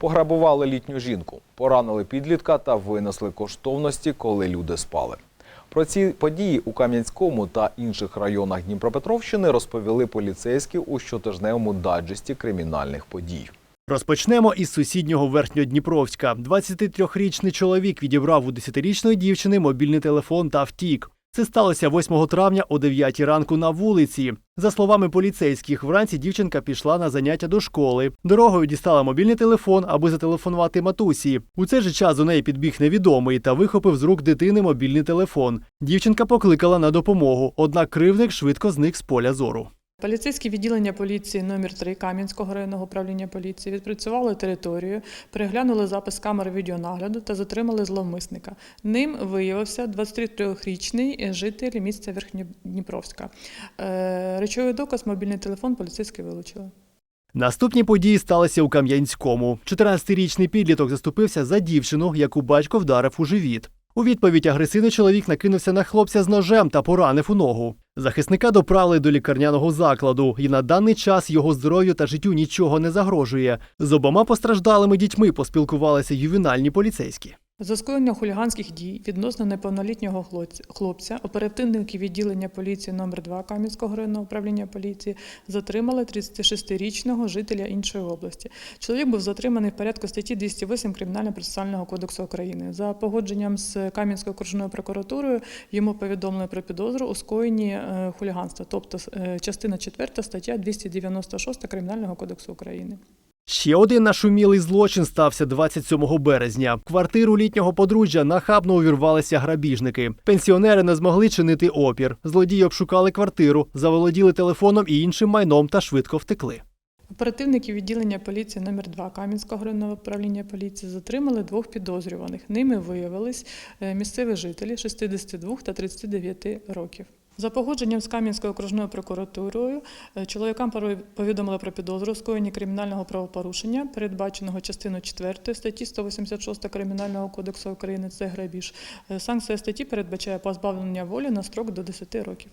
Пограбували літню жінку, поранили підлітка та винесли коштовності, коли люди спали. Про ці події у Кам'янському та інших районах Дніпропетровщини розповіли поліцейські у щотижневому даджесті кримінальних подій. Розпочнемо із сусіднього Верхньодніпровська. 23-річний чоловік відібрав у 10-річної дівчини мобільний телефон та втік. Це сталося 8 травня о 9 ранку на вулиці. За словами поліцейських, вранці дівчинка пішла на заняття до школи. Дорогою дістала мобільний телефон, аби зателефонувати матусі. У цей же час до неї підбіг невідомий та вихопив з рук дитини мобільний телефон. Дівчинка покликала на допомогу, однак кривник швидко зник з поля зору. Поліцейське відділення поліції номер 3 Кам'янського районного управління поліції відпрацювали територію, переглянули запис камери відеонагляду та затримали зловмисника. Ним виявився 23-річний житель міста Верхньодніпровська. Е, Речовий доказ, мобільний телефон поліцейські вилучили. Наступні події сталися у Кам'янському. 14-річний підліток заступився за дівчину, яку батько вдарив у живіт. У відповідь агресивний чоловік накинувся на хлопця з ножем та поранив у ногу. Захисника доправили до лікарняного закладу, і на даний час його здоров'ю та життю нічого не загрожує. З обома постраждалими дітьми поспілкувалися ювенальні поліцейські. За скоєння хуліганських дій відносно неповнолітнього хлопця- оперативники відділення поліції номер 2 Кам'янського районного управління поліції затримали 36-річного жителя іншої області. Чоловік був затриманий в порядку статті 208 Кримінально-процесуального кодексу України. За погодженням з Кам'янською окружною прокуратурою йому повідомили про підозру у скоєнні е, хуліганства, тобто е, частина 4 стаття 296 Кримінального кодексу України. Ще один нашумілий злочин стався 27 березня. Квартиру літнього подружжя нахабно увірвалися грабіжники. Пенсіонери не змогли чинити опір. Злодії обшукали квартиру, заволоділи телефоном і іншим майном та швидко втекли. Оперативники відділення поліції номер 2 Кам'янського районного управління поліції затримали двох підозрюваних. Ними виявились е, місцеві жителі 62 та 39 років. За погодженням з Кам'янською окружною прокуратурою е, чоловікам повідомили про підозру скоєння кримінального правопорушення, передбаченого частиною 4 статті 186 Кримінального кодексу України. Це грабіж. Е, Санкція статті передбачає позбавлення волі на строк до 10 років.